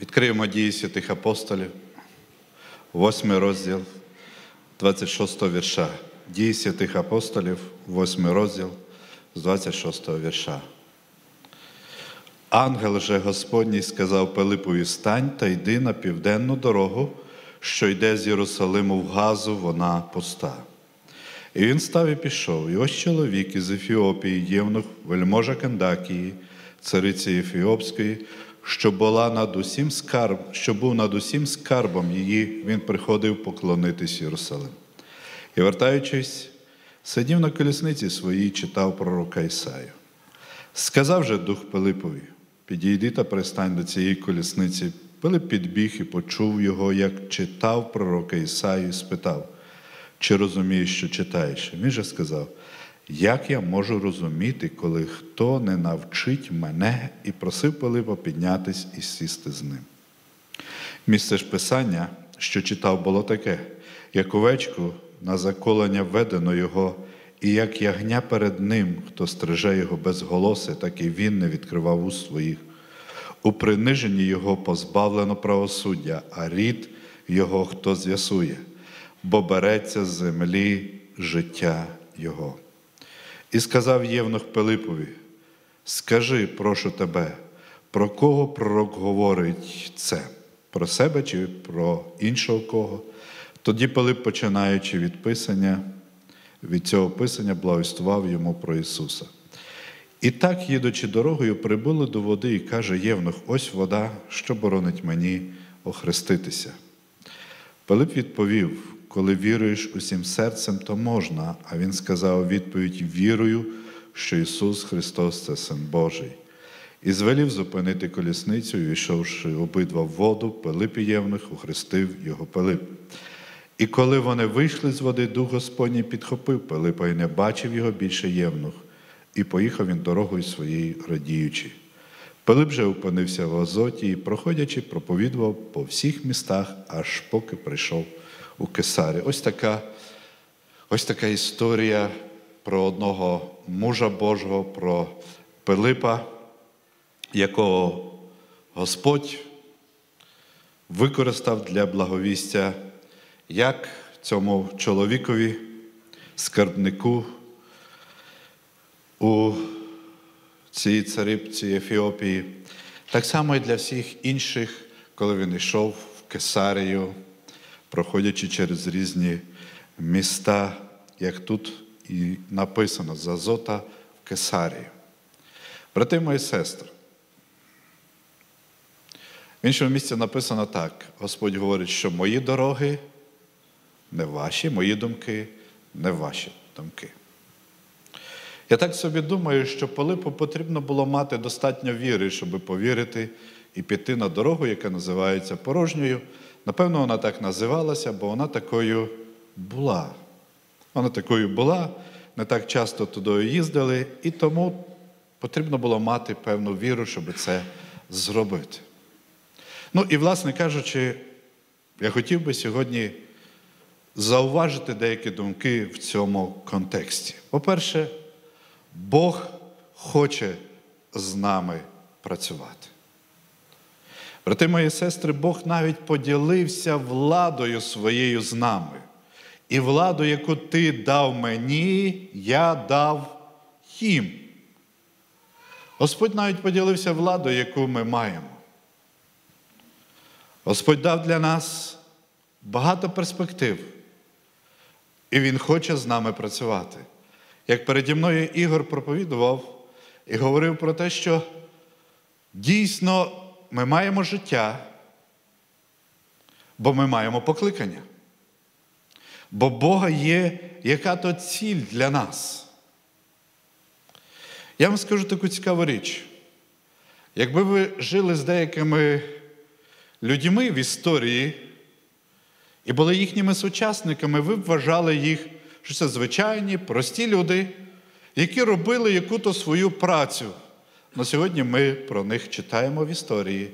Відкриємо дії святих апостолів, 8 розділ 26 вірша. Дії святих апостолів, 8 розділ з 26 вірша. Ангел же Господній сказав Пилипові стань та йди на південну дорогу, що йде з Єрусалиму в Газу, вона пуста. І він став і пішов. І ось чоловік із Ефіопії, євнух, вельможа Кендакії, цариці Ефіопської, що була над усім скарб, що був над усім скарбом її, він приходив поклонитись Єрусалим. І, вертаючись, сидів на колісниці своїй, читав пророка Ісаю. Сказав же дух Пилипові: підійди та пристань до цієї колісниці. Пилип підбіг і почув його, як читав пророка Ісаю, і спитав, чи розумієш, що читаєш? Він же сказав, як я можу розуміти, коли хто не навчить мене і просив Пилипа піднятись і сісти з ним. Місце ж писання, що читав, було таке, як овечку на заколення ведено його, і як ягня перед ним, хто стриже його без голоси, так і він не відкривав уст своїх. У приниженні його позбавлено правосуддя, а рід його хто з'ясує, бо береться з землі життя його. І сказав Євнух Пилипові: Скажи, прошу тебе, про кого пророк говорить це? Про себе чи про іншого кого? Тоді Пилип, починаючи від писання, від цього писання, благовістував йому про Ісуса. І так, їдучи дорогою, прибули до води і каже Євнух: ось вода, що боронить мені охреститися. Пилип відповів: коли віруєш усім серцем, то можна. А він сказав у відповідь: вірую, що Ісус Христос це Син Божий. І звелів зупинити колісницю, війшовши обидва в воду, Пилип і Євнух охрестив його Пилип. І коли вони вийшли з води, Дух Господній підхопив Пилипа і не бачив його більше Євнух, і поїхав він дорогою своєю радіючи. Пилип же опинився в Азоті і, проходячи, проповідував по всіх містах, аж поки прийшов у Кесарі. Ось така, ось така історія про одного мужа Божого, про Пилипа, якого Господь використав для благовістя як цьому чоловікові, скарбнику у цій царибці Ефіопії, так само і для всіх інших, коли він йшов в Кесарію, проходячи через різні міста, як тут і написано з Азота в Кесарію. Брати мої сестри, в іншому місці написано так: Господь говорить, що мої дороги не ваші, мої думки не ваші думки. Я так собі думаю, що Пилипу потрібно було мати достатньо віри, щоб повірити і піти на дорогу, яка називається порожньою. Напевно, вона так називалася, бо вона такою була. Вона такою була, не так часто туди їздили, і тому потрібно було мати певну віру, щоб це зробити. Ну і, власне кажучи, я хотів би сьогодні зауважити деякі думки в цьому контексті. По-перше, Бог хоче з нами працювати. Брати мої сестри, Бог навіть поділився владою своєю з нами. І владу, яку ти дав мені, я дав їм. Господь навіть поділився владою, яку ми маємо. Господь дав для нас багато перспектив, і Він хоче з нами працювати. Як переді мною Ігор проповідував і говорив про те, що дійсно ми маємо життя, бо ми маємо покликання. Бо Бога є яка то ціль для нас. Я вам скажу таку цікаву річ. Якби ви жили з деякими людьми в історії і були їхніми сучасниками, ви б вважали їх, що це звичайні, прості люди, які робили яку-то свою працю. На сьогодні ми про них читаємо в історії.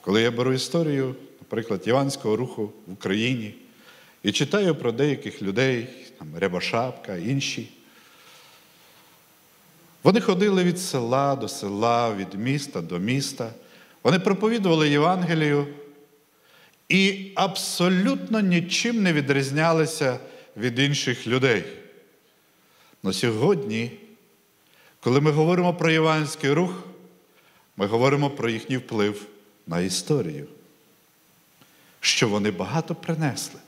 Коли я беру історію, наприклад, Іванського руху в Україні, і читаю про деяких людей, там Рябошапка, інші, Вони ходили від села до села, від міста до міста. Вони проповідували Євангелію і абсолютно нічим не відрізнялися від інших людей. Но сьогодні, коли ми говоримо про євангельський рух, ми говоримо про їхній вплив на історію, що вони багато принесли.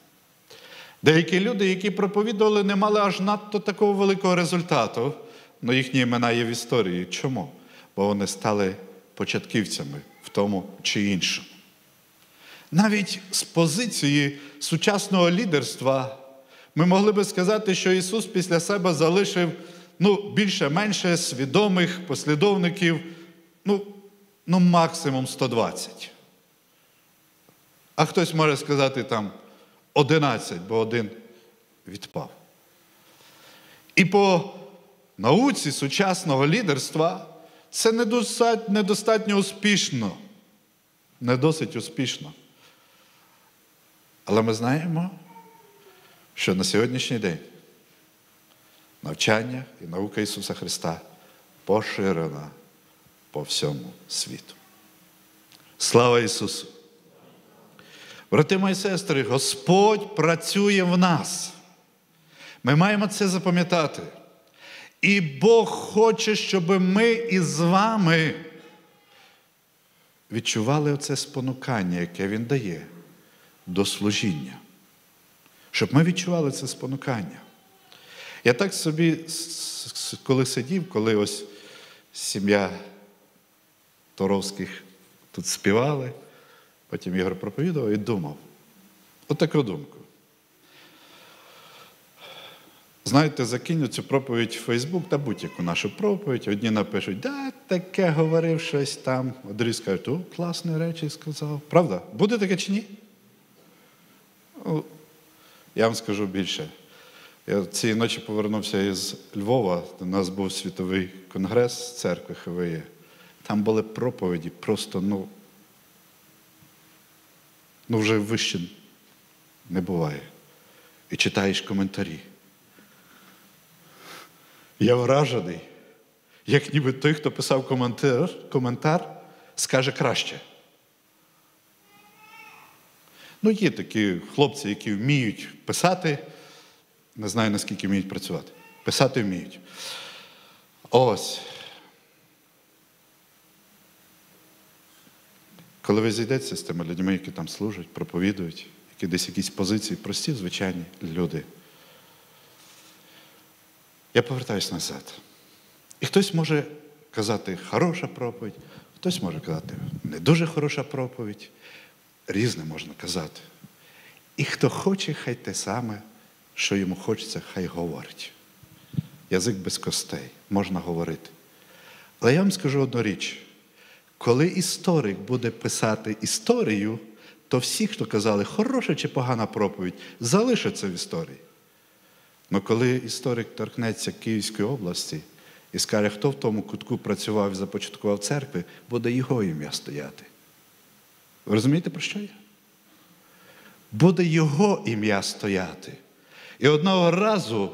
Деякі люди, які проповідували, не мали аж надто такого великого результату, але їхні імена є в історії. Чому? Бо вони стали початківцями в тому чи іншому. Навіть з позиції сучасного лідерства ми могли би сказати, що Ісус після себе залишив ну, більше-менше свідомих послідовників, ну, ну, максимум 120. А хтось може сказати там 11, бо один відпав. І по науці сучасного лідерства це недостатньо, успішно, не досить успішно. Але ми знаємо, що на сьогоднішній день навчання і наука Ісуса Христа поширена по всьому світу. Слава Ісусу! Брати мої сестри, Господь працює в нас. Ми маємо це запам'ятати. І Бог хоче, щоб ми із вами відчували оце спонукання, яке Він дає до служіння. Щоб ми відчували це спонукання. Я так собі, коли сидів, коли ось сім'я Торовських тут співали, потім Ігор проповідував і думав. Отаку думку. Знаєте, закинуть цю проповідь в Фейсбук та будь-яку нашу проповідь. Одні напишуть, да, таке говорив щось там. Другі скажуть, о, класні речі сказав. Правда? Буде таке чи ні? Я вам скажу більше. Я цієї ночі повернувся із Львова, у нас був світовий конгрес церкви ХВЄ. Там були проповіді, просто, ну, ну вже вище не буває. І читаєш коментарі. Я вражений, як ніби той, хто писав коментар, коментар скаже краще. Ну, є такі хлопці, які вміють писати, не знаю, наскільки вміють працювати. Писати вміють. Ось. Коли ви зійдеться з тими людьми, які там служать, проповідують, які десь якісь позиції, прості, звичайні люди. Я повертаюся назад. І хтось може казати хороша проповідь, хтось може казати не дуже хороша проповідь. Різне можна казати. І хто хоче, хай те саме, що йому хочеться, хай говорить. Язик без костей, можна говорити. Але я вам скажу одну річ: коли історик буде писати історію, то всі, хто казали, хороша чи погана проповідь, залишаться в історії. Але коли історик торкнеться Київської області і скаже, хто в тому кутку працював і започаткував церкви, буде його ім'я стояти. Ви розумієте, про що я? Буде його ім'я стояти. І одного разу,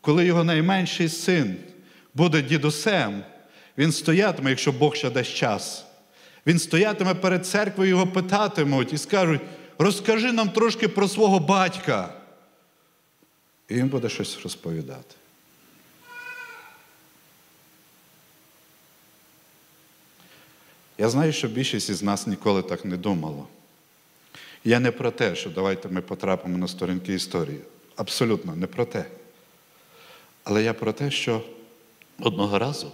коли його найменший син буде дідусем, він стоятиме, якщо Бог ще дасть час. Він стоятиме перед церквою, його питатимуть і скажуть: розкажи нам трошки про свого батька. І він буде щось розповідати. Я знаю, що більшість із нас ніколи так не думало. Я не про те, що давайте ми потрапимо на сторінки історії. Абсолютно не про те. Але я про те, що одного разу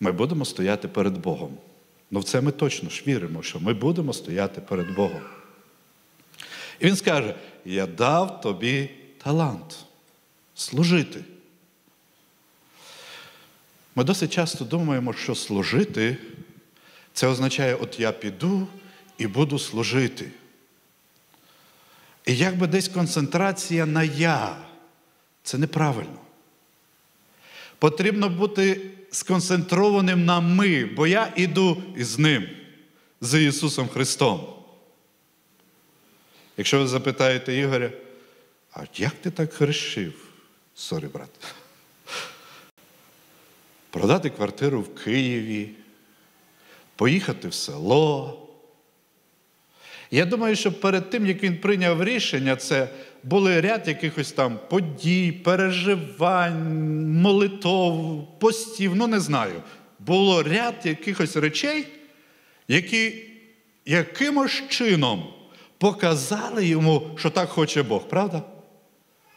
ми будемо стояти перед Богом. Ну в це ми точно ж віримо, що ми будемо стояти перед Богом. І він скаже: Я дав тобі талант служити. Ми досить часто думаємо, що служити це означає, от я піду і буду служити. І якби десь концентрація на я, це неправильно. Потрібно бути сконцентрованим на ми, бо я іду із ним, з Ісусом Христом. Якщо ви запитаєте Ігоря, а як ти так хрещив? Сорі, брат. продати квартиру в Києві, поїхати в село. Я думаю, що перед тим, як він прийняв рішення, це були ряд якихось там подій, переживань, молитов, постів, ну не знаю. Було ряд якихось речей, які якимось чином показали йому, що так хоче Бог, правда?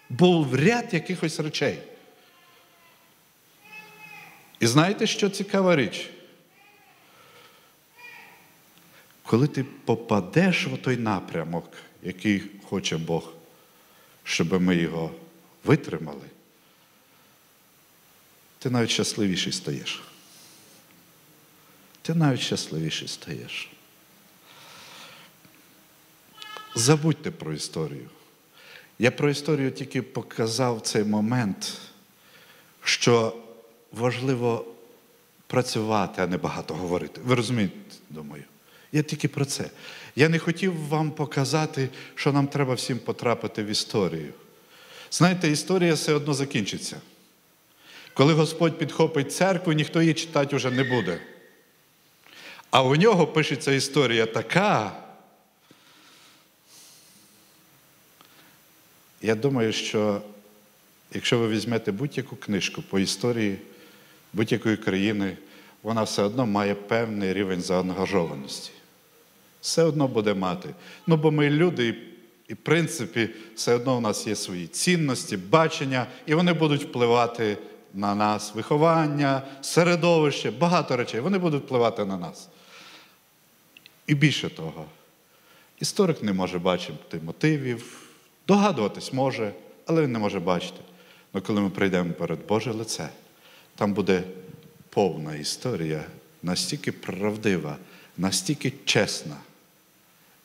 Був ряд якихось речей. І знаєте, що цікава річ? Коли ти попадеш в той напрямок, який хоче Бог, щоб ми його витримали, ти навіть щасливіший стаєш. Ти навіть щасливіший стаєш. Забудьте про історію. Я про історію тільки показав цей момент, що важливо працювати, а не багато говорити. Ви розумієте, думаю. Я тільки про це. Я не хотів вам показати, що нам треба всім потрапити в історію. Знаєте, історія все одно закінчиться. Коли Господь підхопить церкву, ніхто її читати вже не буде. А у нього пишеться історія така. Я думаю, що якщо ви візьмете будь-яку книжку по історії будь-якої країни, вона все одно має певний рівень заангажованості. Все одно буде мати. Ну, бо ми люди, і, в принципі, все одно у нас є свої цінності, бачення, і вони будуть впливати на нас, виховання, середовище, багато речей. Вони будуть впливати на нас. І більше того, історик не може бачити мотивів, догадуватись може, але він не може бачити. Але коли ми прийдемо перед Боже лице, там буде повна історія, настільки правдива, настільки чесна,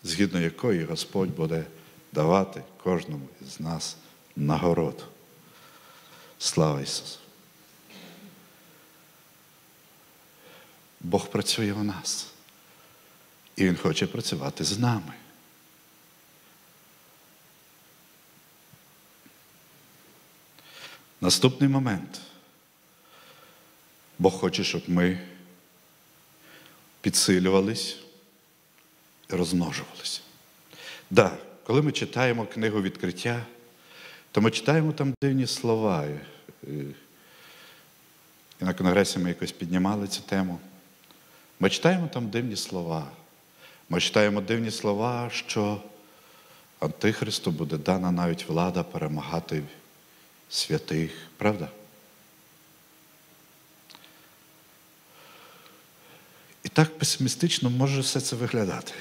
згідно якої Господь буде давати кожному з нас нагороду. Слава Ісусу! Бог працює в нас. І Він хоче працювати з нами. Наступний момент. Бог хоче, щоб ми підсилювались розмножувалися. Да, коли ми читаємо книгу відкриття, то ми читаємо там дивні слова. І на конгресі ми якось піднімали цю тему. Ми читаємо там дивні слова. Ми читаємо дивні слова, що Антихристу буде дана навіть влада перемагати святих, правда? І так песимістично може все це виглядати.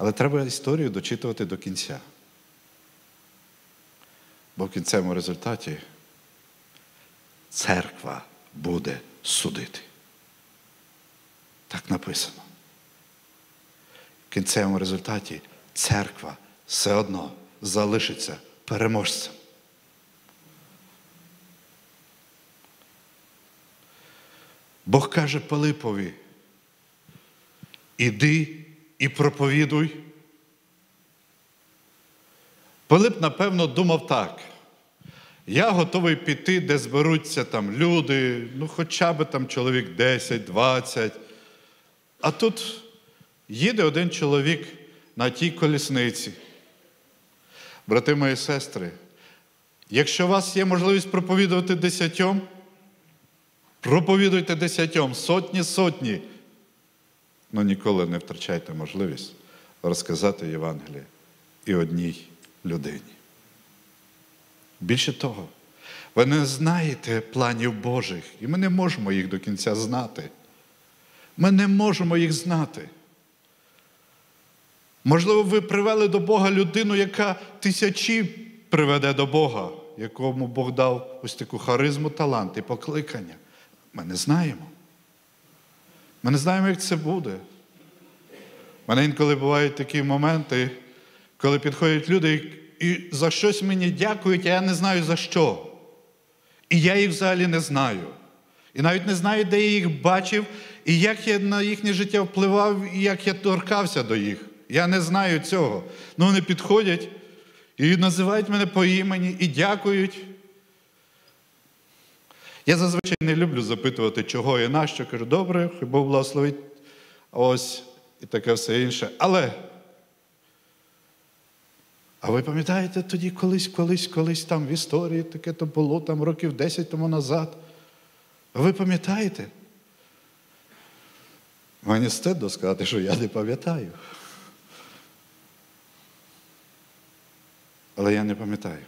Але треба історію дочитувати до кінця. Бо в кінцевому результаті церква буде судити. Так написано. В кінцевому результаті церква все одно залишиться переможцем. Бог каже Пилипові, іди і проповідуй. Пилип, напевно, думав так. Я готовий піти, де зберуться там люди, ну хоча б там чоловік 10-20. А тут їде один чоловік на тій колісниці. Брати мої сестри, якщо у вас є можливість проповідувати десятьом, проповідуйте десятьом, сотні сотні. Ну ніколи не втрачайте можливість розказати Євангеліє і одній людині. Більше того, ви не знаєте планів Божих, і ми не можемо їх до кінця знати. Ми не можемо їх знати. Можливо, ви привели до Бога людину, яка тисячі приведе до Бога, якому Бог дав ось таку харизму, талант і покликання. Ми не знаємо. Ми не знаємо, як це буде. У мене інколи бувають такі моменти, коли підходять люди і за щось мені дякують, а я не знаю за що. І я їх взагалі не знаю. І навіть не знаю, де я їх бачив, і як я на їхнє життя впливав, і як я торкався до їх. Я не знаю цього. Ну вони підходять і називають мене по імені і дякують. Я зазвичай не люблю запитувати, чого і нащо. Кажу, добре, хай Бог благословить. Ось і таке все інше. Але. А ви пам'ятаєте тоді колись, колись, колись там в історії таке то було там років 10 тому назад? А ви пам'ятаєте? Мені стидно сказати, що я не пам'ятаю. Але я не пам'ятаю.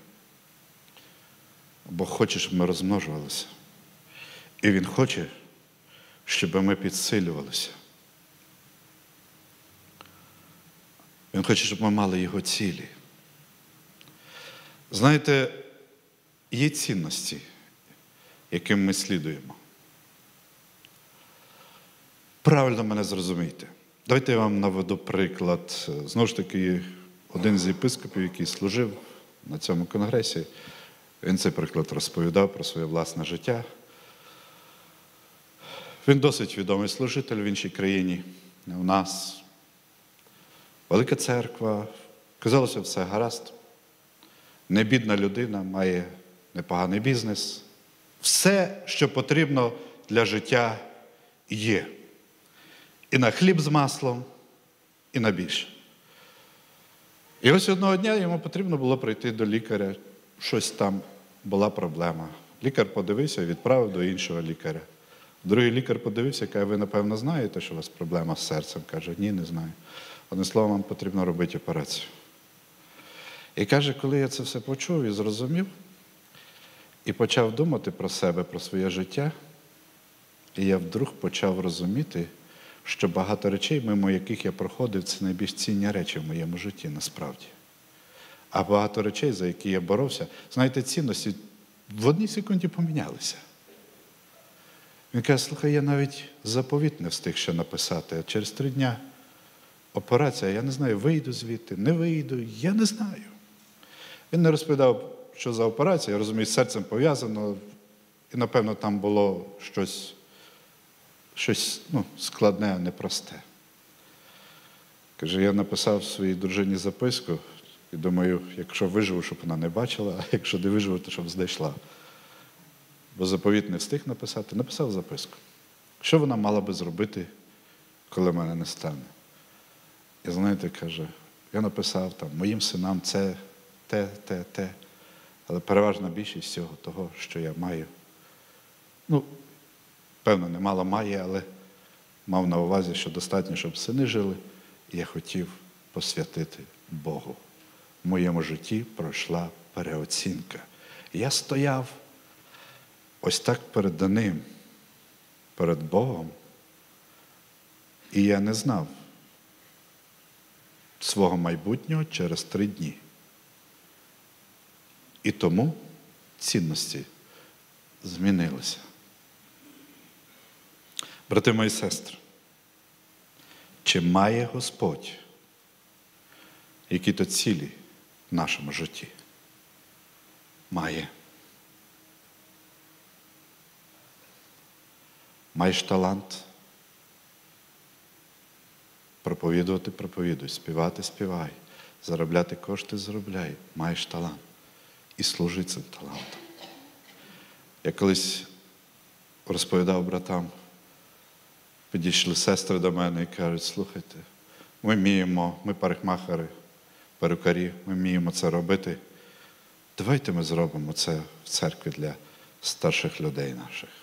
Бог хоче, щоб ми розмножувалися. І Він хоче, щоб ми підсилювалися. Він хоче, щоб ми мали його цілі. Знаєте, є цінності, яким ми слідуємо. Правильно мене зрозумійте. Давайте я вам наведу приклад. Знову ж таки, один з єпископів, який служив на цьому конгресі, він цей приклад розповідав про своє власне життя. Він досить відомий служитель в іншій країні. У нас велика церква, казалося, все гаразд. Небідна людина має непоганий бізнес. Все, що потрібно для життя, є. І на хліб з маслом, і на більше. І ось одного дня йому потрібно було прийти до лікаря. Щось там була проблема. Лікар подивився і відправив до іншого лікаря. Другий лікар подивився, каже, ви, напевно, знаєте, що у вас проблема з серцем. Каже, ні, не знаю. Одним словом, вам потрібно робити операцію. І каже, коли я це все почув і зрозумів, і почав думати про себе, про своє життя, і я вдруг почав розуміти, що багато речей, мимо яких я проходив, це найбільш цінні речі в моєму житті насправді. А багато речей, за які я боровся, знаєте, цінності в одній секунді помінялися. Він каже, слухай, я навіть заповіт не встиг ще написати, а через три дня операція, я не знаю, вийду звідти, не вийду, я не знаю. Він не розповідав, що за операція, я розумію, з серцем пов'язано, і, напевно, там було щось щось ну, складне, непросте. Каже, я написав своїй дружині записку і думаю, якщо виживу, щоб вона не бачила, а якщо не виживу, то щоб знайшла. Бо заповіт не встиг написати, написав записку. Що вона мала би зробити, коли мене не стане? І знаєте, каже, я написав там моїм синам це, те, те, те, але переважна більшість всього того, що я маю. Ну, певно, немало має, але мав на увазі, що достатньо, щоб сини жили, і я хотів посвятити Богу. В моєму житті пройшла переоцінка. Я стояв ось так перед ним, перед Богом, і я не знав свого майбутнього через три дні. І тому цінності змінилися. Брати мої сестри, чи має Господь які-то цілі в нашому житті? Має. Маєш талант? Проповідувати проповідуй, співати співай, заробляти кошти заробляй, маєш талант. І служи цим талантом. Я колись розповідав братам, підійшли сестри до мене і кажуть, слухайте, ми вміємо, ми парикмахери, перукарі, ми вміємо це робити. Давайте ми зробимо це в церкві для старших людей наших.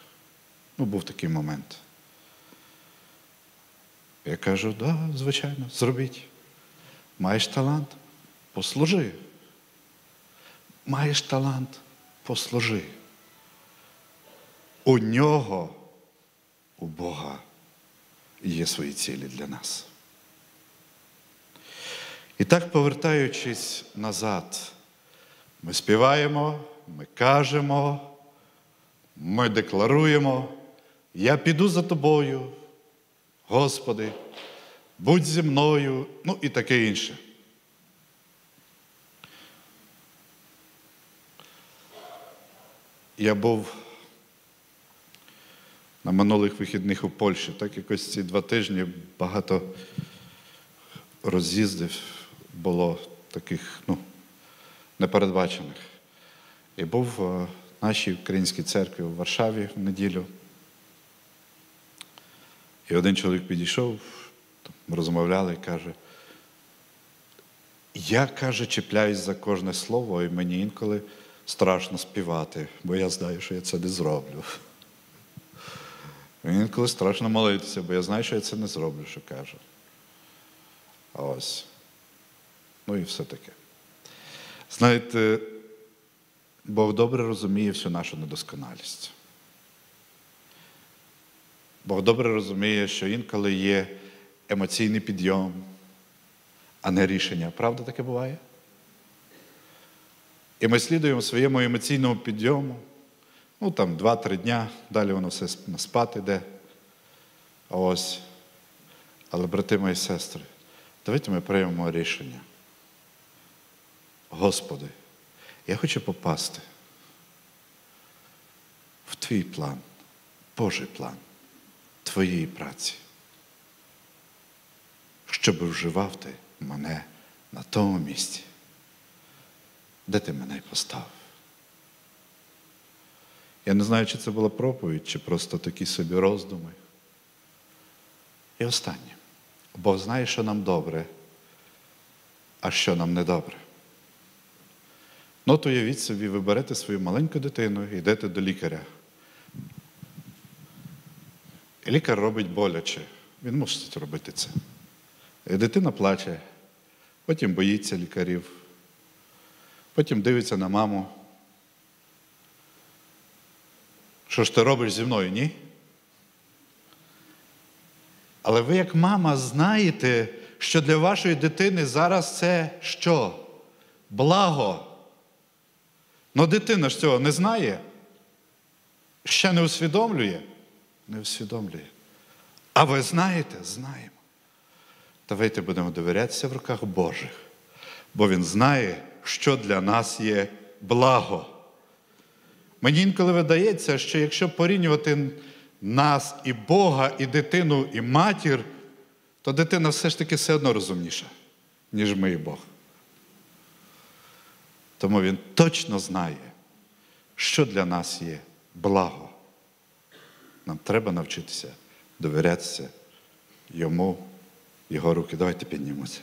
Ну, був такий момент. Я кажу, да, звичайно, зробіть. Маєш талант? Послужи. Маєш талант, послужи. У нього, у Бога, є свої цілі для нас. І так, повертаючись назад, ми співаємо, ми кажемо, ми декларуємо, я піду за тобою, Господи, будь зі мною, ну і таке інше. Я був на минулих вихідних у Польщі, так якось ці два тижні багато роз'їздів було таких ну, непередбачених. І був е, нашій українській церкві у Варшаві в неділю. І один чоловік підійшов, розмовляли і каже, я, каже, чіпляюсь за кожне слово, і мені інколи страшно співати, бо я знаю, що я це не зроблю. Мені інколи страшно молитися, бо я знаю, що я це не зроблю, що каже. Ось. Ну і все таке. Знаєте, Бог добре розуміє всю нашу недосконалість. Бог добре розуміє, що інколи є емоційний підйом, а не рішення. Правда таке буває? І ми слідуємо своєму емоційному підйому. Ну, там два-три дня, далі воно все спати йде. Ось. Але, брати мої сестри, давайте ми приймемо рішення. Господи, я хочу попасти в твій план, Божий план твоєї праці, щоб вживав ти мене на тому місці, де ти мене поставив. Я не знаю, чи це була проповідь, чи просто такі собі роздуми. І останнє. Бог знає, що нам добре, а що нам не добре. Ну, то уявіть собі, ви берете свою маленьку дитину і йдете до лікаря. Лікар робить боляче. Він мусить робити це. І дитина плаче, потім боїться лікарів, потім дивиться на маму. Що ж ти робиш зі мною, ні? Але ви, як мама, знаєте, що для вашої дитини зараз це що? Благо. Ну дитина ж цього не знає, ще не усвідомлює, не усвідомлює. А ви знаєте, знаємо. Давайте будемо довірятися в руках Божих, бо Він знає, що для нас є благо. Мені інколи видається, що якщо порівнювати нас і Бога, і дитину, і матір, то дитина все ж таки все одно розумніша, ніж ми і Бог. Тому він точно знає, що для нас є благо. Нам треба навчитися довірятися йому, його руки. Давайте піднімемося.